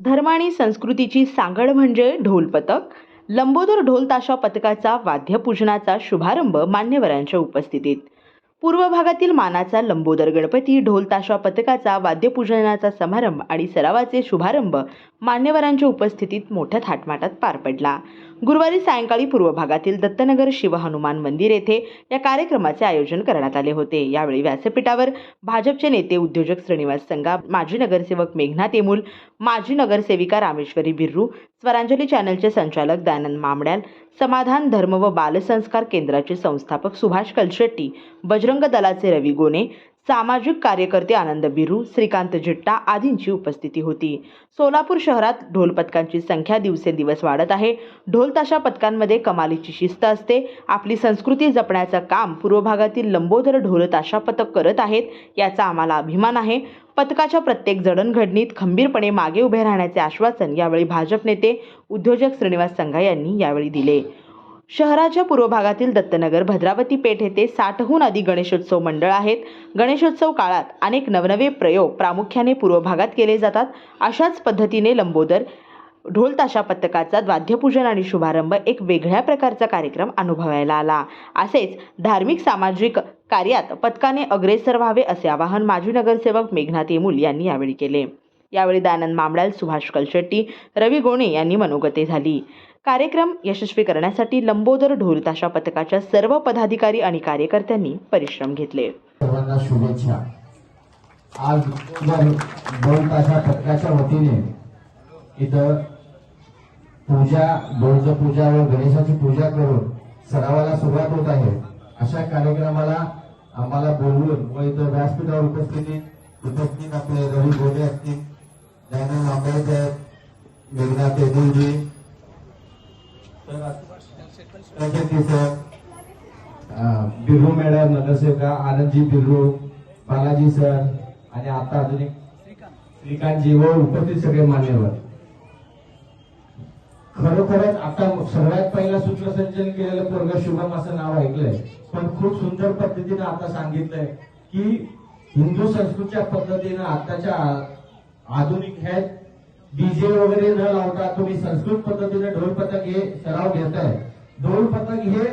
धर्म आणि संस्कृतीची सांगड म्हणजे ढोल पथक लंबोदर ढोल ताशा पथकाचा वाद्यपूजनाचा शुभारंभ मान्यवरांच्या उपस्थितीत. पूर्व भागातील मानाचा लंबोदर गणपती ढोल ताशा पथकाचा वाद्यपूजनाचा समारंभ आणि सरावाचे शुभारंभ मान्यवरांच्या उपस्थितीत मोठ्या थाटमाटात पार पडला. गुरुवारी सायंकाळी पूर्व भागातील दत्तनगर शिव हनुमान मंदिर येथे या कार्यक्रमाचे आयोजन करण्यात आले होते. यावेळी व्यासपीठावर भाजपचे नेते उद्योजक श्रीनिवास संगा माजी नगरसेवक मेघनाथ येमूल माजी नगरसेविका रामेश्वरी बिर्रू स्वरांजली चॅनलचे संचालक दयानंद मामड्याल समाधान धर्म व बालसंस्कार केंद्राचे संस्थापक सुभाष कलशेट्टी बजरंग दलाचे रवी गोने सामाजिक कार्यकर्ते आनंद बिरू श्रीकांत जिट्टा आदींची उपस्थिती होती. सोलापूर शहरात ढोल पथकांची संख्या दिवसेंदिवस वाढत आहे. ढोल ताशा पथकांमध्ये कमालीची शिस्त असते. आपली संस्कृती जपण्याचं काम पूर्व भागातील लंबोदर ढोल ताशा पथक करत आहेत याचा आम्हाला अभिमान आहे. पथकाच्या प्रत्येक जडणघडणीत खंबीरपणे मागे उभे राहण्याचे आश्वासन यावेळी भाजप नेते उद्योजक श्रीनिवास संघा यांनी यावेळी दिले. शहराच्या पूर्व भागातील दत्तनगर भद्रावती पेठ येथे साठहून अधिक गणेशोत्सव मंडळ आहेत. गणेशोत्सव काळात अनेक नवनवे प्रयोग प्रामुख्याने पूर्व भागात केले जातात. अशाच पद्धतीने लंबोदर ढोल ताशा पथकाचा वाद्यपूजन आणि शुभारंभ एक वेगळ्या प्रकारचा कार्यक्रम अनुभवायला आला. असेच धार्मिक सामाजिक कार्यात पथकाने अग्रेसर व्हावे असे आवाहन माजी नगरसेवक मेघनाथ येमूल यांनी यावेळी केले. यावेळी दानंद मामडाल सुभाष कलशेट्टी रवी गोणे यांनी मनोगते झाली. कार्यक्रम यशस्वी करण्यासाठी लंबोदर ढोलताशा पथकाच्या सर्व पदाधिकारी आणि कार्यकर्त्यांनी परिश्रम घेतले. सर्वांना शुभेच्छा. आज ढोलताशा पथकाच्या वतीने इथं पूजा ढोलचं पूजा व गणेशाची पूजा करून सरावाला सुरुवात होत आहे. अशा कार्यक्रमाला आम्हाला बोलवून व इथं व्यासपीठावर उपस्थित उपस्थित आपले रवी गोडे असतील दयानंद आंबेडकर साहेब मेघनाथ सर अं, मॅडम आनंदजी बिरू बालाजी सर आणि आता अजून एक श्रीकांतजी व उपस्थित सगळे मान्यवर. खरोखरच आता सगळ्यात पहिला सूत्रसंचलन केलेलं पोरग शुभम असं नाव ऐकलंय पण खूप सुंदर पद्धतीने आता सांगितलंय की हिंदू संस्कृतीच्या पद्धतीनं आताच्या आधुनिक आहेत डीजे वगैरे न लावता तुम्ही संस्कृत पद्धतीने ढोल पथक हे सराव घेताय. ढोल पथक हे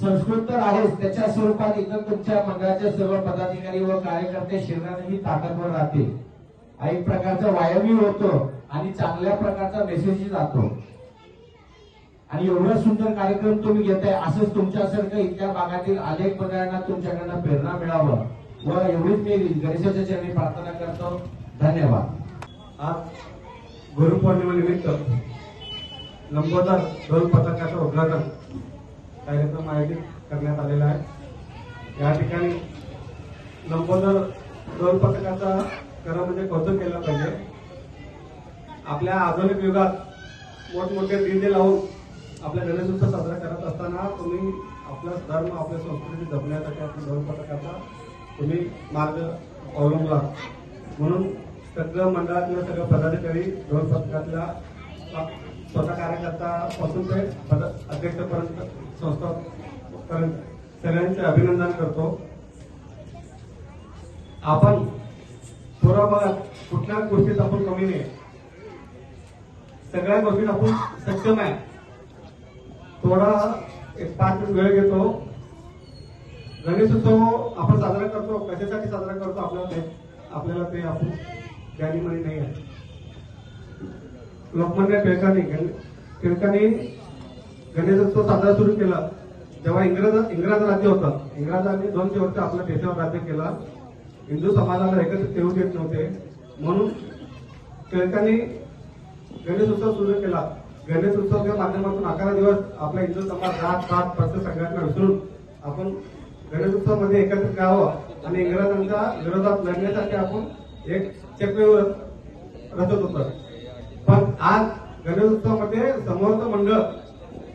संस्कृत तर आहेच त्याच्या स्वरूपात इतर तुमच्या मंडळाचे सर्व पदाधिकारी व कार्यकर्ते शरीरानेही ताकदवर राहते. एक प्रकारचा वायवी होतो आणि चांगल्या प्रकारचा मेसेजही जातो. आणि एवढं सुंदर कार्यक्रम तुम्ही घेताय असंच तुमच्यासारखं इथल्या भागातील अनेक मंडळांना तुमच्याकडनं प्रेरणा मिळावं. व एवढीच मी गणेशाच्या चरणी प्रार्थना करतो. धन्यवाद. आज गुरुपौर्णिमेनिमित्त लंबोदर ढोल पथकाचं उद्घाटन कार्यक्रम आयोजित करण्यात आलेला आहे. या ठिकाणी लंबोदर ढोल पथकाचा खरं म्हणजे कौतुक केलं पाहिजे. आपल्या आधुनिक युगात मोठमोठे डीजे लावून आपल्या गणेशोत्सव साजरा करत असताना तुम्ही आपला धर्म आपल्या संस्कृती जपण्यासाठी आपल्या ढोल पथकाचा तुम्ही मार्ग अवलंबला. म्हणून सगळं मंडळातलं सगळं पदाधिकारी दोन पथकातल्या स्वतः कार्यकर्त्यापासून ते पद अध्यक्षपर्यंत संस्थापर्यंत सगळ्यांचे अभिनंदन करतो. आपण थोडा बघा कुठल्याच गोष्टीत आपण कमी नाही. सगळ्या गोष्टीत आपण सक्षम आहे. थोडा एक पाच मिनिट वेळ घेतो. गणेशोत्सव आपण साजरा करतो कशासाठी साजरा करतो आपल्याला ते आपल्याला ते आपण ज्ञानीमणी नाही आहे. लोकमान्य टिळकांनी टिळकाने टिळकांनी गणेशोत्सव साजरा सुरू केला. जेव्हा इंग्रज इंग्रज राज्य होतं इंग्रजांनी दोनशे वर्ष आपल्या देशावर राज्य केला. हिंदू समाजाला एकत्रित येऊ देत नव्हते. म्हणून टिळकांनी गणेशोत्सव सुरू केला. गणेशोत्सवच्या माध्यमातून अकरा दिवस आपला हिंदू समाज जात पात पक्ष संघटना विसरून आपण गणेशोत्सवामध्ये एकत्रित राहावं आणि इंग्रजांच्या विरोधात लढण्यासाठी आपण एक चक्रीवर रचत होत. पण आज गणेशोत्सवामध्ये समोरचं मंडळ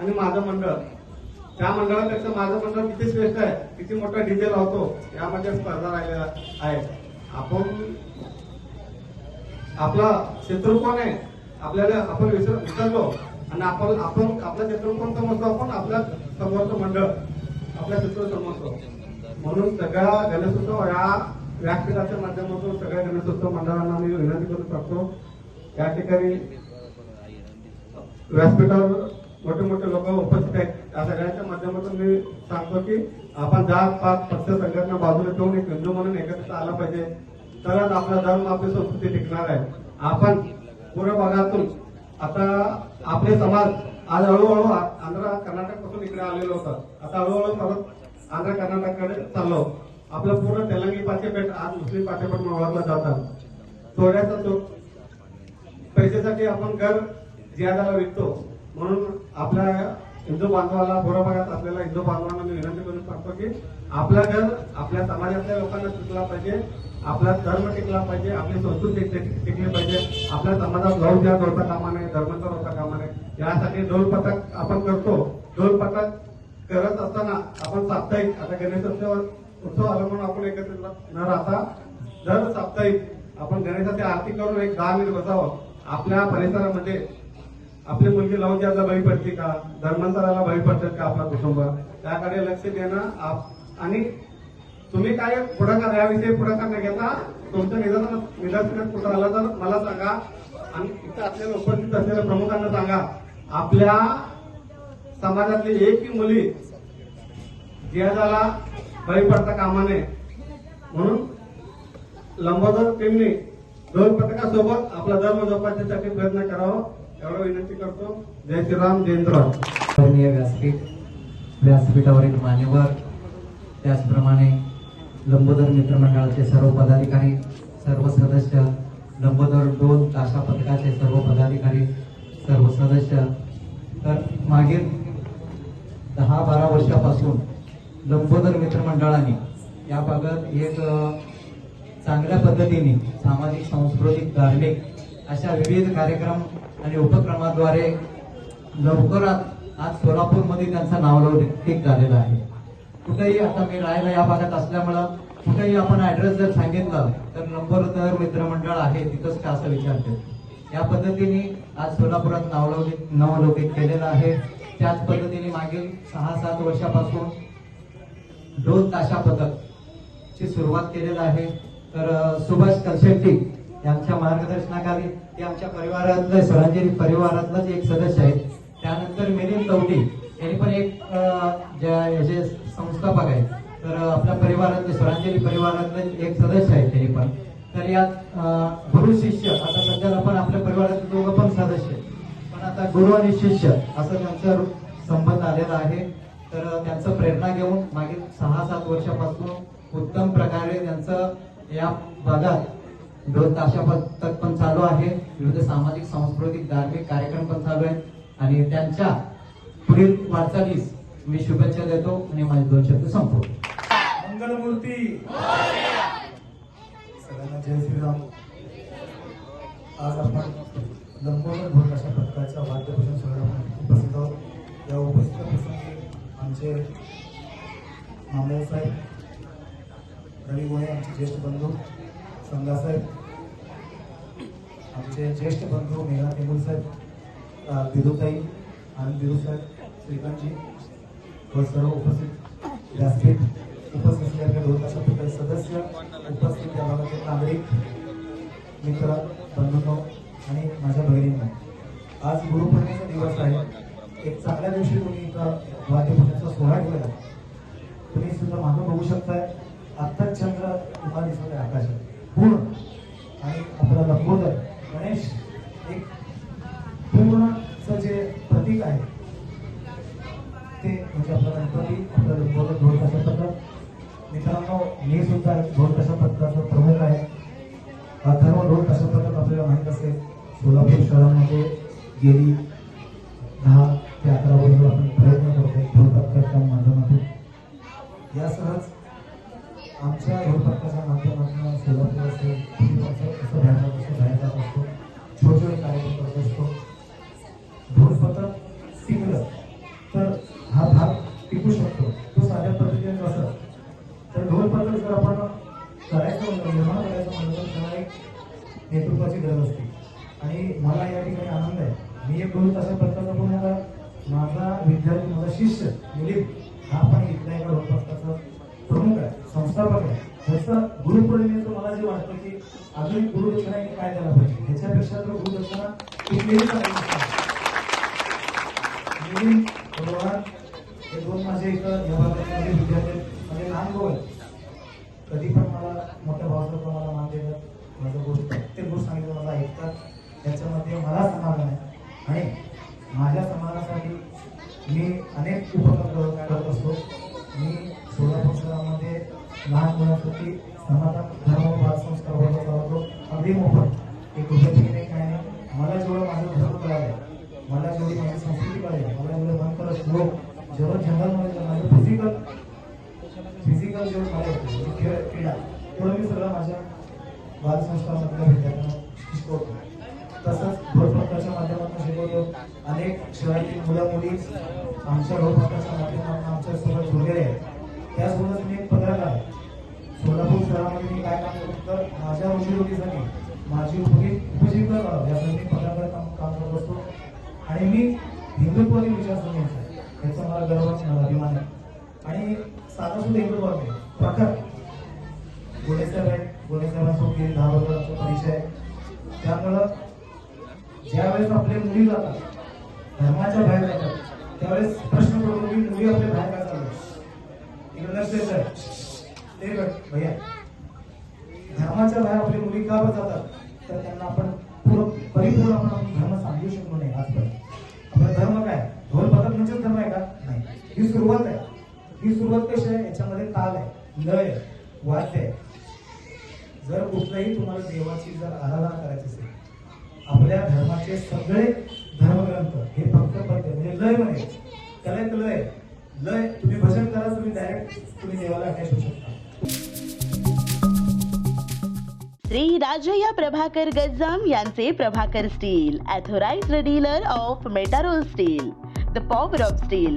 आणि माझं मंडळ त्या मंडळापेक्षा माझं मंडळ किती श्रेष्ठ आहे किती मोठा डीजे लावतो यामध्ये स्पर्धा राहिलेला आहे आपण आपला शत्रू कोण आहे आपल्याला आपण विसर विसरलो आणि आपण आपण आपला शत्रू कोण समजतो आपण आपल्या समोरचं मंडळ आपल्या शत्रू समजतो. म्हणून सगळ्या गणेशोत्सव या व्यासपीठाच्या माध्यमातून सगळ्या गणेशोत्सव मंडळांना मी विनंती करू शकतो. या ठिकाणी व्यासपीठावर मोठे मोठे लोक उपस्थित आहेत. त्या सगळ्यांच्या माध्यमातून मी सांगतो की आपण जात पात पक्ष संघटना बाजूला ठेवून एक हिंदू म्हणून एकत्र आला पाहिजे. तरच आपला धर्म आपली संस्कृती टिकणार आहे. आपण पूर्व भागातून आता आपले समाज आज हळूहळू आंध्र कर्नाटकपासून इकडे आलेलो होता. आता हळूहळू परत आंध्र कर्नाटककडे चाललो. आपलं पूर्ण तेलंगी पाठ्यपीठ आज मुस्लिम पाठ्यपीठ म्हणून ओळखला जातात. थोड्याचा तो पैशासाठी आपण घर जियादाला विकतो. म्हणून आपल्या हिंदू बांधवाला बुरा भागात असलेल्या हिंदू बांधवांना मी विनंती करून सांगतो की आपला घर आपल्या समाजातल्या लोकांना टिकला पाहिजे आपला धर्म टिकला पाहिजे आपली संस्कृती टिकली पाहिजे आपल्या समाजात लव द्या होता कामा नये धर्माचा होता कामा नये यासाठी ढोल पथक आपण करतो. ढोल पथक करत असताना आपण साप्ताहिक आता गणेशोत्सव उत्सव आला म्हणून आपण एकत्र न राहता दर साप्ताहिक आपण गणेशाची आरती करून एक दहा मिनिट बसावं. आपल्या परिसरामध्ये आपली मुलगी लावून द्यायला बळी पडते का? धर्मांतराला बळी पडतात का आपला कुटुंब? त्याकडे लक्ष देणं आप- आणि तुम्ही काय पुढाकार याविषयी पुढाकार न घेता. तुमचं निदर्शन निदर्शनात कुठं आलं तर मला सांगा. आणि इथं असलेल्या उपस्थित असलेल्या प्रमुखांना सांगा. आपल्या समाजातली एकही मुली जिहादाला बळी पडता कामा नये म्हणून लंबोदर टीमने दोन पथकासोबत आपला धर्म जोपासण्यासाठी प्रयत्न करावा एवढं विनंती करतो. जय श्रीराम जय व्यासपीठ व्यासपीठावरील मान्यवर त्याचप्रमाणे लंबोदर मित्रमंडळाचे सर्व पदाधिकारी सर्व सदस्य लंबोदर दोन ताशा पथकाचे सर्व पदाधिकारी सर्व सदस्य. तर मागील दहा बारा वर्षापासून लंबोदर मित्रमंडळाने. या भागात एक चांगल्या पद्धतीने सामाजिक सांस्कृतिक धार्मिक अशा विविध कार्यक्रम आणि उपक्रमाद्वारे लवकरात आज सोलापूरमध्ये त्यांचं नावलौकिक झालेलं आहे. कुठेही आता मी राहायला या भागात असल्यामुळं कुठेही आपण ऍड्रेस जर सांगितलं तर नंबरदार मित्रमंडळ आहे तिथंच का असं विचारते या पद्धतीने आज सोलापुरात नावलौकिक नावलौकिक केलेलं आहे. त्याच पद्धतीने मागील सहा सात वर्षापासून दोन ताशा पथक ची सुरुवात केलेलं आहे. तर सुभाष कलशेट्टी यांच्या मार्गदर्शनाखाली ते आमच्या परिवारातले सरंजरी परिवारातलाच एक सदस्य आहेत. त्यानंतर मिलिंद तवटी यांनी पण एक ज्या याचे संस्थापक आहेत. तर आपल्या परिवारातले स्वरांजली परिवारातले एक सदस्य आहेत त्यांनी पण. तर यात गुरु शिष्य आता सध्याला पण आपल्या परिवारातले दोघं पण सदस्य आहेत. पण आता गुरु आणि शिष्य असं त्यांचा संबंध आलेला आहे. तर त्यांचं प्रेरणा घेऊन मागील सहा सात वर्षापासून उत्तम प्रकारे त्यांचं या भागात दोन ताशा पथक पण चालू आहे. विविध सामाजिक सांस्कृतिक धार्मिक कार्यक्रम पण चालू आहेत. आणि त्यांच्या पुढील वाटचालीस मी शुभेच्छा देतो आणि माझे दोन शब्द संपवतो. मंगलमूर्ती. सगळ्यांना जय श्रीराम. आज आपण लंबोदर भोट अशा पथकाच्या वाद्यभूषण सोहळ्यामध्ये उपस्थित आहोत. या उपस्थित आमचे मामले साहेब रवी गोळे आमचे ज्येष्ठ बंधू संगासाहेब आमचे ज्येष्ठ बंधू मेघा टेंबुल साहेब अ, दिदूताई आनंद दिदू साहेब श्रीकांतजी व सर्व उपस्थित व्यासपीठ उपस्थित असलेल्या दोन तासापैकी सदस्य उपस्थित या भागातील नागरिक मित्र बंधूंनो आणि माझ्या बहिणींना आज गुरुपौर्णिमेचा दिवस आहे. एक चांगल्या दिवशी तुम्ही इथं वाद्यपूजेचा सोहळा ठेवला. तुम्ही सुद्धा मागं बघू शकताय. आत्ताच चंद्र तुम्हाला दिसत आहे आकाशात. पूर्ण. आणि आपला लंबोदर गणेश एक पूर्णचं जे प्रतीक आहे ते म्हणजे आपला गणपती आपला लंबोदर ढोल कशा पद्धत मित्रांनो मी सुद्धा ढोल कशा पद्धतीचा प्रमुख आहे. अथर्व ढोल कशा पद्धत आपल्याला माहीत असेल. सोलापूर शहरामध्ये गेली दहा यात्रा आपण प्रयत्न करतो. गृहपत्काच्या माध्यमातून. यासहच आमच्या गृहपत्काच्या माध्यमातून सोलापूर असेल असं बाहेर जात असतो बाहेर करत असतो. गृहपत्र टिकलं तर हा भाग टिकू शकतो. तो साध्या पद्धतीने कसं? तर गृहपत्र जर आपण करायचं म्हणलं निर्माण करायचं म्हणलं तर नेतृत्वाची गरज असते. आणि मला या ठिकाणी आनंद आहे. मी एक दोन तासा पत्राचा पुण्याला माझा विद्यार्थी माझा शिष्य दिलीप हा पण इथल्या एका रोडपासचा प्रमुख आहे संस्थापक आहे. त्याचं गुरुपौर्णिमेचं मला जे वाटतं की अजून गुरुदक्षिणा काय द्यायला पाहिजे? ह्याच्यापेक्षा तर गुरुदक्षिणा कुठलीही हे दोन माझे इथं या भागातले विद्यार्थी माझे लहान भाऊ आहेत. कधी पण मला मोठ्या भावासारखं मला मान देतात. माझं गोष्ट प्रत्येक गोष्ट सांगितलं मला ऐकतात. त्याच्यामध्ये मला समाधान आहे. आणि माझ्या समाजासाठी मी अनेक उपक्रम करत असतो. मी सोलापूर शहरामध्ये लहान मुलांसाठी समाजात धर्म बाल संस्कार वर्ग चालवतो अगदी मोफत. एक रुपये नाही काय नाही. मला जेवढं माझं धर्म कळालं मला जेवढी माझी संस्कृती कळाली मला एवढं मन करत लोक आमच्या ढोलपथकाच्या माध्यमातून आमच्यासोबत जोडलेले आहेत. त्यासोबतच मी एक पत्रकार आहे. सोलापूर शहरामध्ये मी काय काम करतो तर माझ्या रोजीरोटीसाठी माझी उपजी उपजीविका करावं यासाठी मी पत्रकार काम काम करत असतो. आणि मी हिंदुत्वादी विचारसरणीचा याचा मला गर्व मला अभिमान आहे. आणि साधा सुद्धा हिंदुत्व आहे प्रखर. गोडेसाहेब आहेत. गोडेसाहेबांसोबत गेली दहा वर्षाचा परिचय आहे. त्यामुळं ज्यावेळेस आपले मुली जातात धर्माच्या बाहेर जातात त्यावेळेस प्रश्न पडतो की मुली आपल्या बाहेर का चालू इकडे लक्ष द्यायचं ते बघ भैया. धर्माच्या बाहेर आपली मुली का जातात? तर त्यांना आपण पूर्ण परिपूर्ण आपण धर्म सांगू शकलो नाही आजपर्यंत. आपला धर्म काय? ढोल पथक म्हणजेच धर्म आहे का? नाही. ही सुरुवात आहे. ही सुरुवात कशी आहे? याच्यामध्ये ताल आहे. लय आहे, वाद्य आहे. जर कुठल्याही तुम्हाला देवाची जर आराधना करायची असेल आपल्या धर्माचे सगळे धर्मग्रंथ हे फक्त लय म्हणे. त्याला एक लय. लय. तुम्ही भजन करा तुम्ही डायरेक्ट तुम्ही देवाला अटॅच होऊ शकता. श्री राजया प्रभाकर गज्जाम यांचे Prabhakar steel authorised dealer of Metarol steel the power of steel